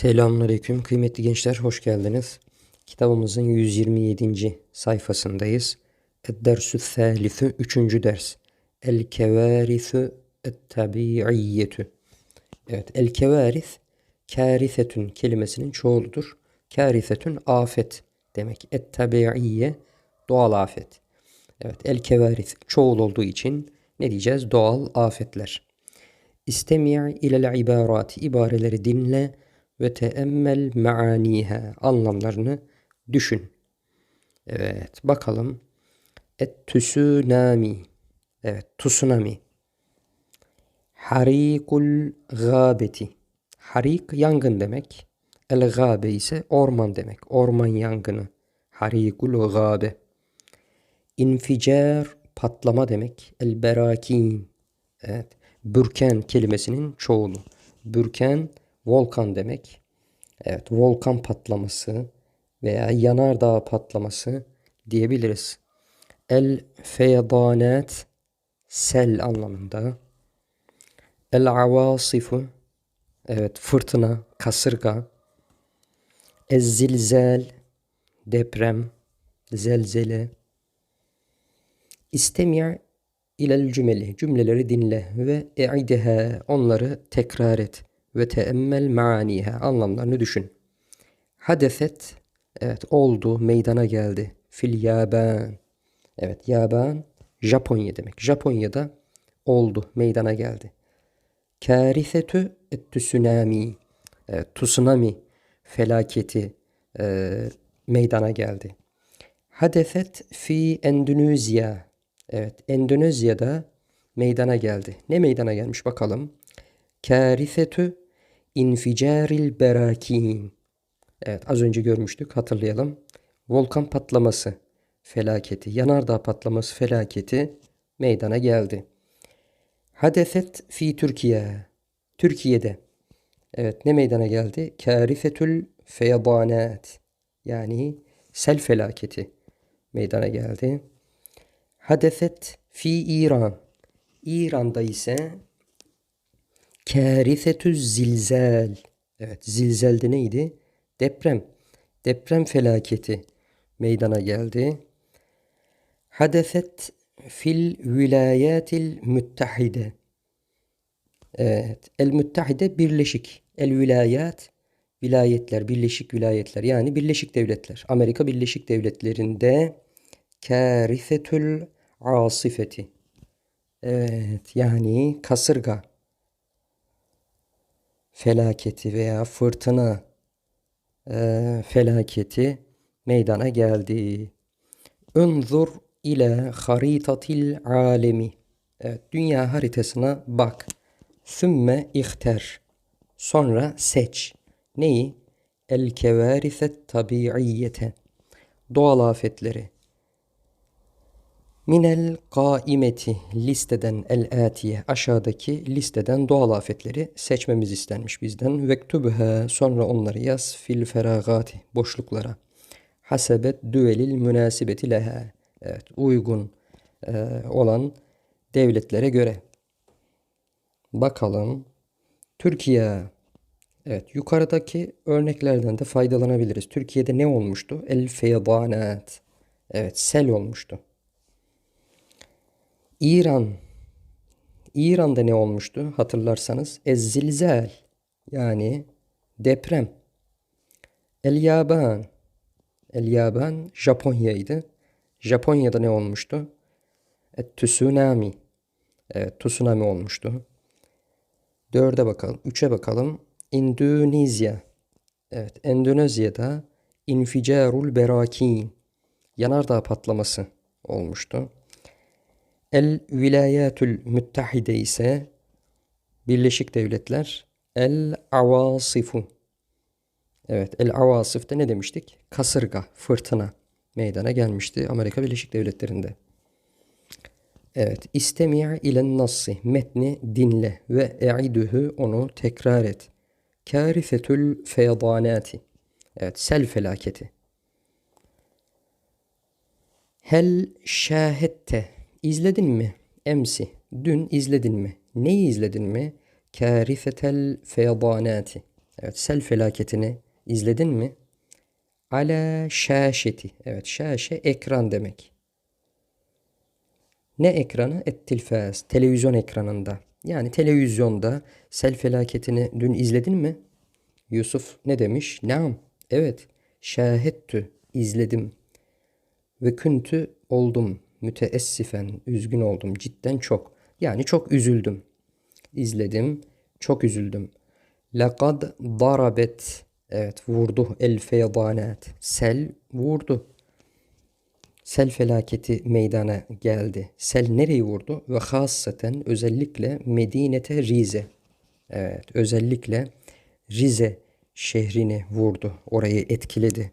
Selamünaleyküm kıymetli gençler hoş geldiniz. Kitabımızın 127. sayfasındayız. Ed-dersü thâlithü 3. ders. El-kevarithü et-tabi'iyyetü. Evet el-kevarith kârisetün kelimesinin çoğuludur. Kârisetün afet demek. Et-tabi'iyye doğal afet. Evet el-kevarith çoğul olduğu için ne diyeceğiz? Doğal afetler. İstemi' ilel ibarat ibareleri dinle ve teemmel maaniha anlamlarını düşün. Evet bakalım. Et tsunami. Evet tsunami. Harikul gâbeti. Harik yangın demek. El gâbe ise orman demek. Orman yangını. Harikul gâbe. İnficar patlama demek. El berakin. Evet. Bürken kelimesinin çoğulu. Bürken volkan demek. Evet, volkan patlaması veya yanardağ patlaması diyebiliriz. El feydanet sel anlamında. El avasifu evet fırtına, kasırga. Ez zilzel deprem, zelzele. İstemi' ilel cümeli cümleleri dinle ve e'ideha onları tekrar et ve teemmel maaniha anlamlarını düşün. Hadeset evet oldu, meydana geldi. Fil yaban. Evet yaban Japonya demek. Japonya'da oldu, meydana geldi. Kârisetü et tsunami. Evet, tsunami felaketi e, meydana geldi. Hadeset fi Endonezya. Evet, Endonezya'da meydana geldi. Ne meydana gelmiş bakalım. Kârisetü inficaril berakin. Evet az önce görmüştük hatırlayalım. Volkan patlaması felaketi, yanardağ patlaması felaketi meydana geldi. Hadeset fi Türkiye. Türkiye'de. Evet ne meydana geldi? Kârifetül feyadanat. Yani sel felaketi meydana geldi. Hadeset fi İran. İran'da ise Kârisetü zilzel. Evet zilzelde neydi? Deprem. Deprem felaketi meydana geldi. Hadeset fil vilayatil müttehide. Evet. El müttehide birleşik. El vilayat vilayetler, birleşik vilayetler yani Birleşik Devletler. Amerika Birleşik Devletleri'nde kârisetül asifeti. Evet yani kasırga felaketi veya fırtına e, felaketi meydana geldi. Unzur ile haritatil alemi. Evet, dünya haritasına bak. Sümme ihter. Sonra seç. Neyi? El kevariset tabiiyete. Doğal afetleri. Minel kaimeti listeden el atiye aşağıdaki listeden doğal afetleri seçmemiz istenmiş bizden. Vektubha sonra onları yaz fil feragati boşluklara. Hasebet düvelil münasibeti leha. Evet uygun e, olan devletlere göre. Bakalım. Türkiye. Evet yukarıdaki örneklerden de faydalanabiliriz. Türkiye'de ne olmuştu? El feyadanat. Evet sel olmuştu. İran. İran'da ne olmuştu hatırlarsanız? Ezzilzel yani deprem. El Yaban. El Yaban Japonya'ydı. Japonya'da ne olmuştu? Et tsunami. Evet, tsunami olmuştu. Dörde bakalım. Üçe bakalım. Endonezya. Evet, Endonezya'da inficarul berakin. Yanardağ patlaması olmuştu. El Vilayetül Müttehide ise Birleşik Devletler El Avasifu. Evet El Avasif de ne demiştik? Kasırga, fırtına meydana gelmişti Amerika Birleşik Devletleri'nde. Evet. İstemi' ile nassi. Metni dinle ve e'idühü onu tekrar et. Kârifetül feyadanati. Evet. Sel felaketi. Hel şahette İzledin mi? Emsi. Dün izledin mi? Neyi izledin mi? Kârifetel feyadanati. Evet, sel felaketini izledin mi? Ala şaşeti. Evet, şaşe ekran demek. Ne ekranı? Et-tilfaz. Televizyon ekranında. Yani televizyonda sel felaketini dün izledin mi? Yusuf ne demiş? Naam. Evet. Şahettü. izledim. Ve küntü oldum. Müteessifen. Üzgün oldum. Cidden çok. Yani çok üzüldüm. İzledim. Çok üzüldüm. Lekad darabet. Evet vurdu. El feydanat. Sel vurdu. Sel felaketi meydana geldi. Sel nereyi vurdu? Ve hasaten özellikle Medinete Rize. Evet özellikle Rize şehrini vurdu. Orayı etkiledi.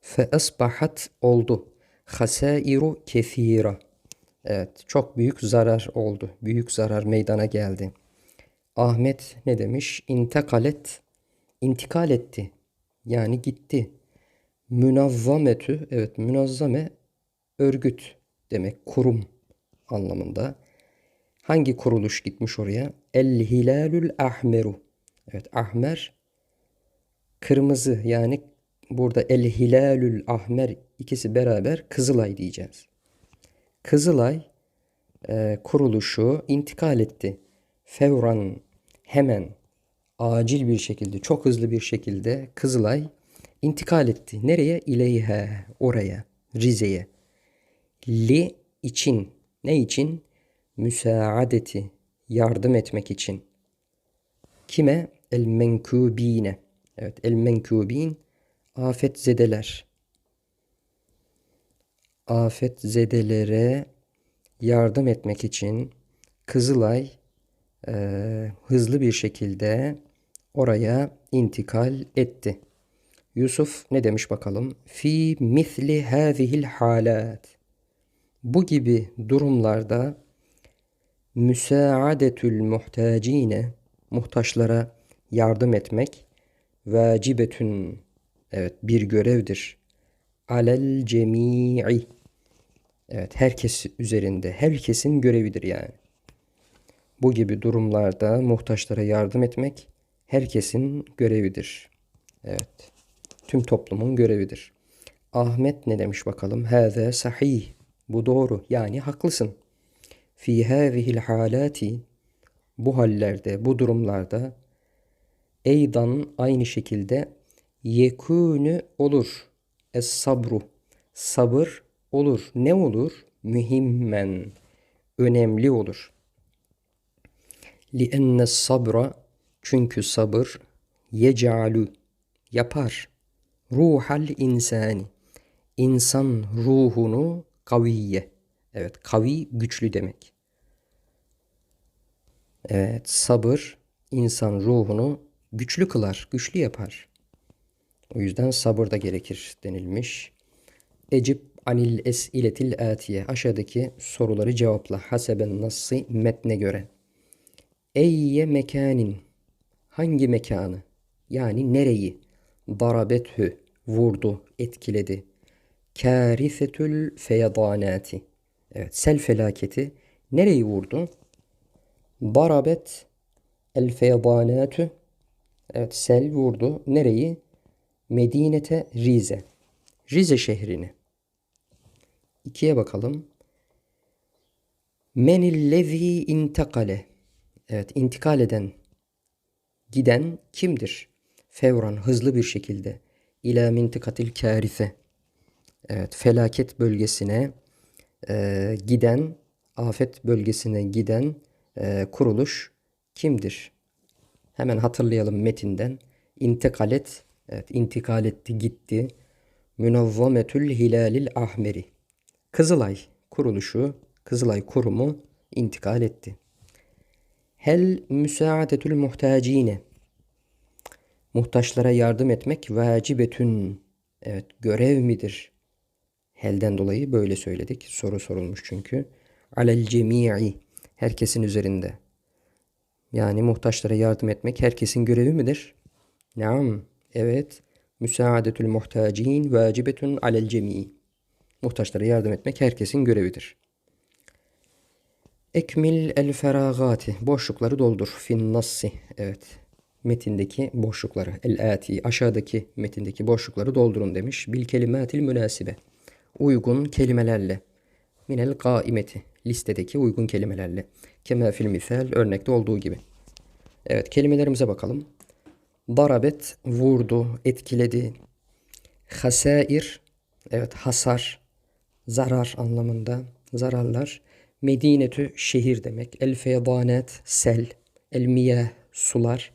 Fe asbahat oldu. Hasairu kefira. Evet çok büyük zarar oldu. Büyük zarar meydana geldi. Ahmet ne demiş? İntekalet intikal etti. Yani gitti. Münazzametü evet münazzame örgüt demek kurum anlamında. Hangi kuruluş gitmiş oraya? El Hilalül Ahmeru. Evet Ahmer kırmızı yani burada El Hilalül Ahmer ikisi beraber Kızılay diyeceğiz. Kızılay e, kuruluşu intikal etti. Fevran hemen acil bir şekilde çok hızlı bir şekilde Kızılay intikal etti. Nereye? İleyhe oraya Rize'ye. Li için ne için? Müsaadeti yardım etmek için. Kime? El menkubine. Evet el menkubin afet zedeler. Afet zedelere yardım etmek için Kızılay e, hızlı bir şekilde oraya intikal etti. Yusuf ne demiş bakalım? Fi misli hazihil halat. Bu gibi durumlarda müsaadetül muhtacine muhtaçlara yardım etmek vacibetün evet bir görevdir. Alel cemii evet herkes üzerinde herkesin görevidir yani. Bu gibi durumlarda muhtaçlara yardım etmek herkesin görevidir. Evet. Tüm toplumun görevidir. Ahmet ne demiş bakalım? Hâze sahih. Bu doğru. Yani haklısın. Fi hâzihil halati bu hallerde, bu durumlarda eydan aynı şekilde yekûnü olur. Es sabru. Sabır olur. Ne olur? Mühimmen. Önemli olur. Enne sabra çünkü sabır yecealu yapar. Ruhal insani. İnsan ruhunu kaviye. Evet kavi güçlü demek. Evet sabır insan ruhunu güçlü kılar, güçlü yapar. O yüzden sabır da gerekir denilmiş. Ecib anil esiletil atiye. Aşağıdaki soruları cevapla. Haseben nassi metne göre. Eyye mekanin. Hangi mekanı? Yani nereyi? Darabethü. Vurdu, etkiledi. Kârisetül feyadanati. Evet, sel felaketi nereyi vurdu? Darabet el feyadanatü. Evet, sel vurdu. Nereyi? Medinete Rize. Rize şehrini. İkiye bakalım. Menillezî intakale. Evet, intikal eden, giden kimdir? Fevran, hızlı bir şekilde. İlâ mintikatil kârife. Evet, felaket bölgesine e, giden, afet bölgesine giden e, kuruluş kimdir? Hemen hatırlayalım metinden. İntikalet, evet, intikal etti, gitti. Münavvametül Hilalil Ahmeri. Kızılay kuruluşu, Kızılay kurumu intikal etti. Hel müsaadetül muhtacine. Muhtaçlara yardım etmek vacibetün. Evet görev midir? Helden dolayı böyle söyledik. Soru sorulmuş çünkü. Alel cemii. Herkesin üzerinde. Yani muhtaçlara yardım etmek herkesin görevi midir? Naam. Evet. Müsaadetül muhtacin vacibetun alel cemii. Muhtaçlara yardım etmek herkesin görevidir. Ekmil el feragati. Boşlukları doldur. Fin nassi. Evet. metindeki boşlukları. El-ati aşağıdaki metindeki boşlukları doldurun demiş. Bil kelimatil münasibe. Uygun kelimelerle. Minel kaimeti. Listedeki uygun kelimelerle. Kema fil misal örnekte olduğu gibi. Evet kelimelerimize bakalım. Darabet vurdu, etkiledi. Hasair evet hasar, zarar anlamında zararlar. Medinetü şehir demek. El feydanet sel. El sular.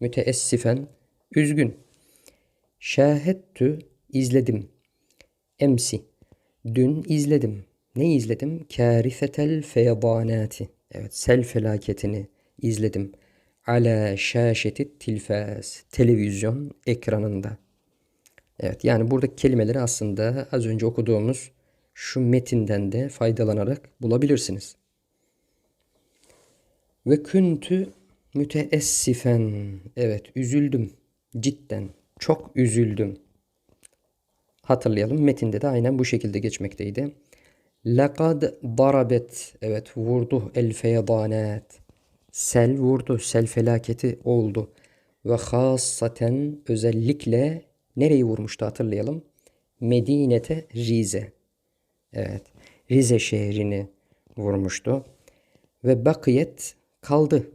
Müteessifen üzgün. Şahettü izledim. Emsi dün izledim. Ne izledim? Kârifetel feydanati. Evet sel felaketini izledim. Ala şaşeti tilfaz. Televizyon ekranında. Evet yani buradaki kelimeleri aslında az önce okuduğumuz şu metinden de faydalanarak bulabilirsiniz. Ve küntü müteessifen. Evet üzüldüm. Cidden çok üzüldüm. Hatırlayalım metinde de aynen bu şekilde geçmekteydi. Lekad darabet. Evet vurdu el feyadanat. Sel vurdu. Sel felaketi oldu. Ve hassaten özellikle nereyi vurmuştu hatırlayalım. Medinete Rize. Evet. Rize şehrini vurmuştu. Ve bakiyet kaldı.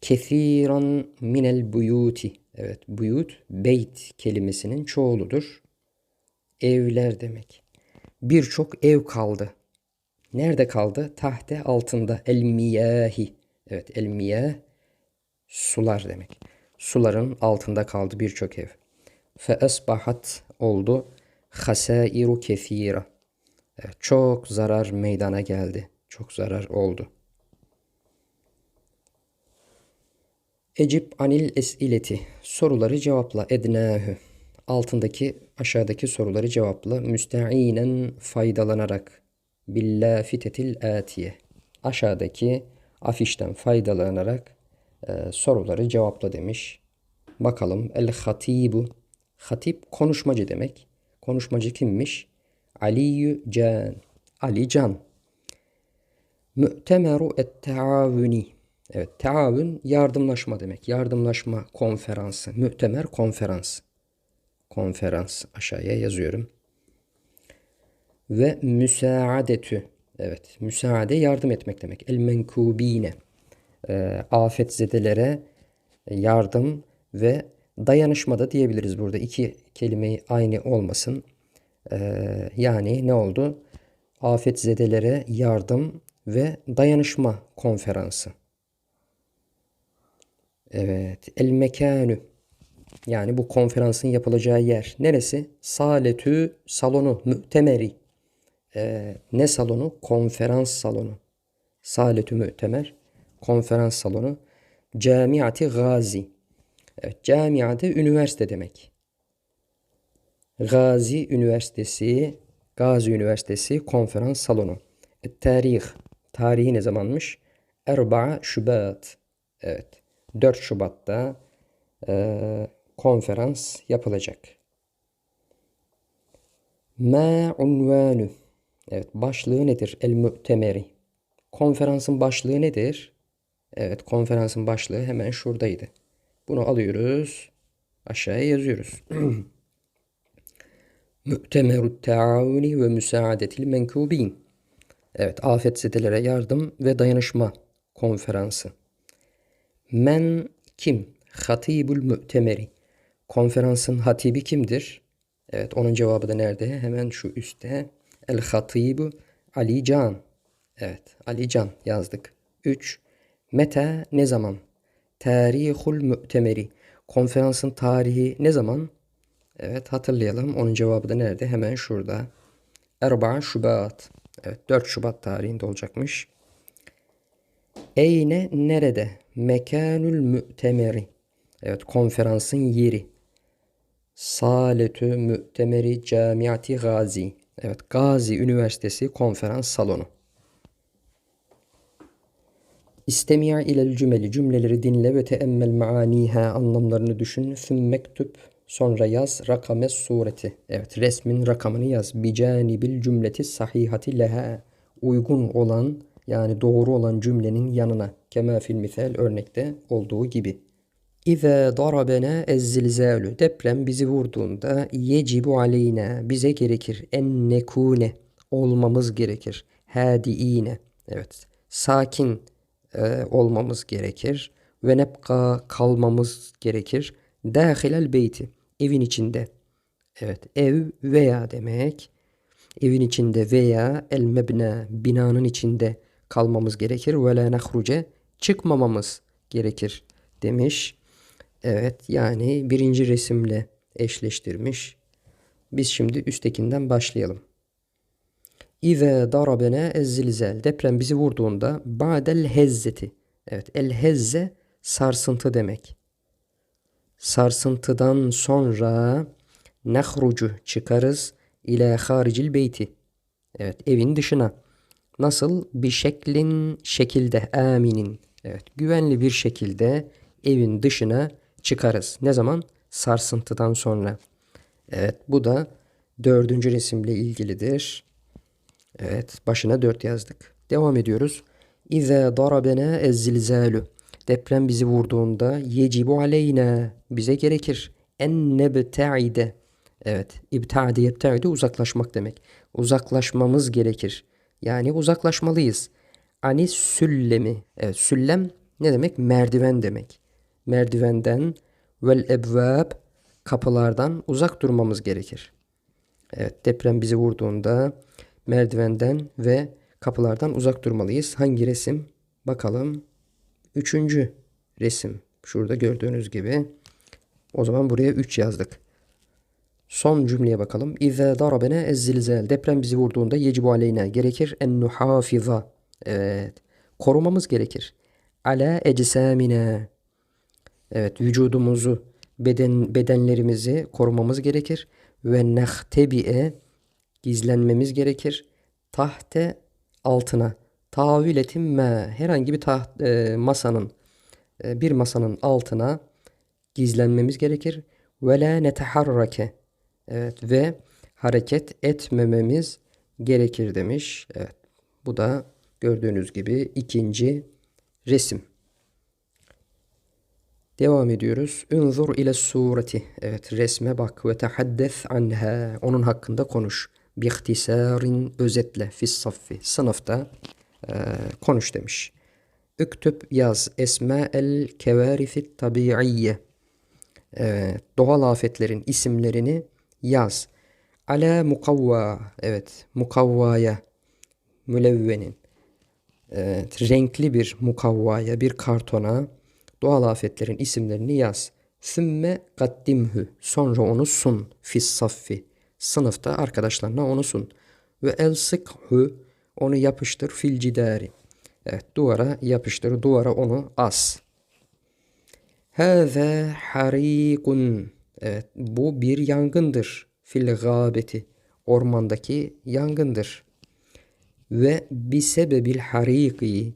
Kethiran minel buyuti. Evet buyut beyt kelimesinin çoğuludur. Evler demek. Birçok ev kaldı. Nerede kaldı? Tahte altında. El miyahi. Evet el miyah sular demek. Suların altında kaldı birçok ev. Fe esbahat oldu. Hasairu kethira. Evet, çok zarar meydana geldi. Çok zarar oldu. Ecip anil esileti. Soruları cevapla. Ednâhü. Altındaki aşağıdaki soruları cevapla. Müste'inen faydalanarak. Billâfitetil atiye. Aşağıdaki afişten faydalanarak e, soruları cevapla demiş. Bakalım. El hatibu. Hatip konuşmacı demek. Konuşmacı kimmiş? Aliyyü Can. Ali Can. Mü'temeru et-teavuni. Evet, taavün yardımlaşma demek. Yardımlaşma konferansı. Mü'temer konferans. Konferans aşağıya yazıyorum. Ve müsaadetü. Evet, müsaade yardım etmek demek. El menkubine. E, afetzedelere yardım ve dayanışma da diyebiliriz burada. İki kelimeyi aynı olmasın. Ee, yani ne oldu? Afetzedelere yardım ve dayanışma konferansı. Evet. El mekanü. Yani bu konferansın yapılacağı yer. Neresi? Saletü salonu. Mü'temeri. Ee, ne salonu? Konferans salonu. Saletü mü'temer. Konferans salonu. Camiati Gazi. Evet, camiate üniversite demek. Gazi Üniversitesi, Gazi Üniversitesi konferans salonu. Et tarih, tarihi ne zamanmış? Erba'a Şubat. Evet, 4 Şubat'ta e, konferans yapılacak. Ma unvanu. Evet, başlığı nedir? El mü'temeri. Konferansın başlığı nedir? Evet, konferansın başlığı hemen şuradaydı. Bunu alıyoruz. Aşağıya yazıyoruz. Mü'temerut taavuni ve müsaadetil menkubin. Evet, afetzedelere yardım ve dayanışma konferansı. Men kim? Hatibul mü'temeri. Konferansın hatibi kimdir? Evet, onun cevabı da nerede? Hemen şu üstte. El hatibu Ali Can. Evet, Ali Can yazdık. 3. Meta ne zaman? Tarihul Mü'temeri. Konferansın tarihi ne zaman? Evet hatırlayalım. Onun cevabı da nerede? Hemen şurada. Erba Şubat. Evet 4 Şubat tarihinde olacakmış. Eyne nerede? Mekanül Mü'temeri. Evet konferansın yeri. Saletü Mü'temeri Camiati Gazi. Evet Gazi Üniversitesi konferans salonu. İstemi'a ilel cümeli cümleleri dinle ve teemmel maaniha anlamlarını düşün. Sümmektüp sonra yaz rakames sureti. Evet resmin rakamını yaz. Bicanibil cümleti sahihati leha uygun olan Yani doğru olan cümlenin yanına. Kema fil misal örnekte olduğu gibi. İze darabena ezzilzalu. Deprem bizi vurduğunda yecibu aleyna. Bize gerekir. En nekune. Olmamız gerekir. Hadiine. Evet. Sakin e, olmamız gerekir. Ve nebka kalmamız gerekir. Dâhilel beyti. Evin içinde. Evet. Ev veya demek. Evin içinde veya el mebna. Binanın içinde kalmamız gerekir. Ve la nahruce. Çıkmamamız gerekir demiş. Evet yani birinci resimle eşleştirmiş. Biz şimdi üsttekinden başlayalım. İze darabena ezzilzel. Deprem bizi vurduğunda ba'del hezzeti. Evet el hezze sarsıntı demek. Sarsıntıdan sonra nehrucu çıkarız ile haricil beyti. Evet evin dışına. Nasıl? Bir şeklin şekilde aminin. Evet güvenli bir şekilde evin dışına çıkarız. Ne zaman? Sarsıntıdan sonra. Evet bu da dördüncü resimle ilgilidir. Evet başına dört yazdık. Devam ediyoruz. İze darabena ezzilzalu. Deprem bizi vurduğunda yecibu aleyna. Bize gerekir. En nebte'ide. Evet. İbta'de yebte'ide uzaklaşmak demek. Uzaklaşmamız gerekir. Yani uzaklaşmalıyız. Ani süllemi. Evet süllem ne demek? Merdiven demek. Merdivenden vel ebvab kapılardan uzak durmamız gerekir. Evet deprem bizi vurduğunda merdivenden ve kapılardan uzak durmalıyız. Hangi resim? Bakalım. Üçüncü resim. Şurada gördüğünüz gibi. O zaman buraya 3 yazdık. Son cümleye bakalım. İze darabena ezzilzel. Deprem bizi vurduğunda yecibu aleyna. Gerekir en nuhafiza. Evet. Korumamız gerekir. Ala ecsamina. Evet vücudumuzu, beden bedenlerimizi korumamız gerekir. Ve nehtebi'e gizlenmemiz gerekir. Tahte altına. Taviletin me herhangi bir taht, e, masanın e, bir masanın altına gizlenmemiz gerekir. Ve la neteharrake. Evet ve hareket etmememiz gerekir demiş. Evet. Bu da gördüğünüz gibi ikinci resim. Devam ediyoruz. Unzur ile sureti. Evet resme bak ve tehaddes anha. Onun hakkında konuş. Bi ihtisarin özetle fis saffi. Sınıfta e, konuş demiş. Üktüb yaz esma el kevarifit tabiiyye. Evet, doğal afetlerin isimlerini yaz. Ala mukavva. Evet mukavvaya. Mülevvenin. Evet, renkli bir mukavvaya, bir kartona doğal afetlerin isimlerini yaz. Sümme kaddimhü. Sonra onu sun. Fis saffi. Sınıfta arkadaşlarına onu sun. Ve el sıkhü. Onu yapıştır fil cidari. Evet duvara yapıştır. Duvara onu as. Hâze harikun. Evet bu bir yangındır. Fil gâbeti. Ormandaki yangındır. Ve bi sebebil hariki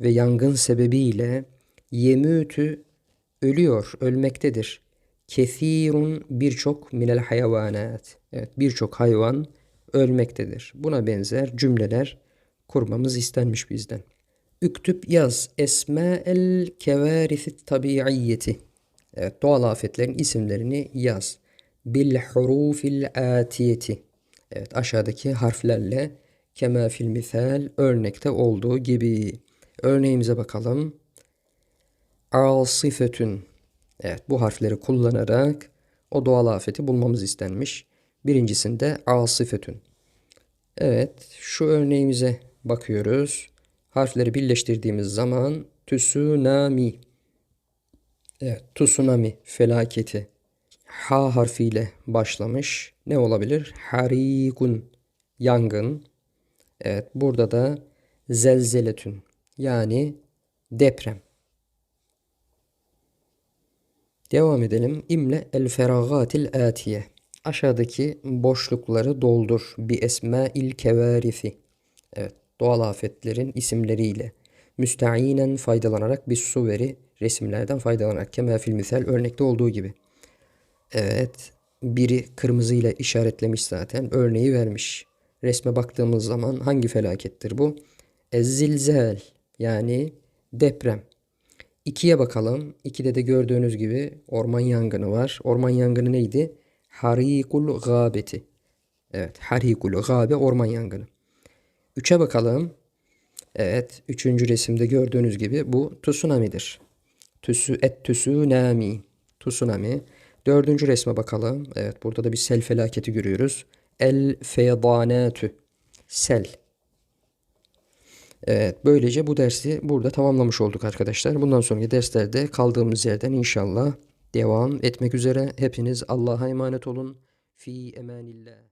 ve yangın sebebiyle yemütü ölüyor, ölmektedir. Kesirun birçok minel hayvanat. Evet birçok hayvan ölmektedir. Buna benzer cümleler kurmamız istenmiş bizden. Üktüp yaz esma'el kevarisit tabiiyyeti. Evet doğal afetlerin isimlerini yaz. Bil hurufil atiyeti. Evet aşağıdaki harflerle kema fil misal örnekte olduğu gibi. Örneğimize bakalım. Asifetün. Evet bu harfleri kullanarak o doğal afeti bulmamız istenmiş. Birincisinde asifetün. Evet şu örneğimize bakıyoruz. Harfleri birleştirdiğimiz zaman tsunami. Evet tsunami felaketi. H harfiyle başlamış. Ne olabilir? Harikun yangın. Evet burada da zelzeletün yani deprem. Devam edelim. İmle el feragatil atiye. Aşağıdaki boşlukları doldur. Bi esma il kevarifi. Evet, doğal afetlerin isimleriyle. Müsteinen faydalanarak bir su veri resimlerden faydalanarak. Kema fil misal örnekte olduğu gibi. Evet, biri kırmızıyla işaretlemiş zaten. Örneği vermiş. Resme baktığımız zaman hangi felakettir bu? Ezzilzel yani deprem. İkiye bakalım. İkide de gördüğünüz gibi orman yangını var. Orman yangını neydi? Harikul gâbeti. Evet, harikul gâbe orman yangını. Üçe bakalım. Evet, üçüncü resimde gördüğünüz gibi bu tsunami'dir. Tüsü et tsunami. Tsunami. Dördüncü resme bakalım. Evet, burada da bir sel felaketi görüyoruz. El feyadanatü. Sel. Evet, böylece bu dersi burada tamamlamış olduk arkadaşlar. Bundan sonraki derslerde kaldığımız yerden inşallah devam etmek üzere. Hepiniz Allah'a emanet olun. Fi emanillah.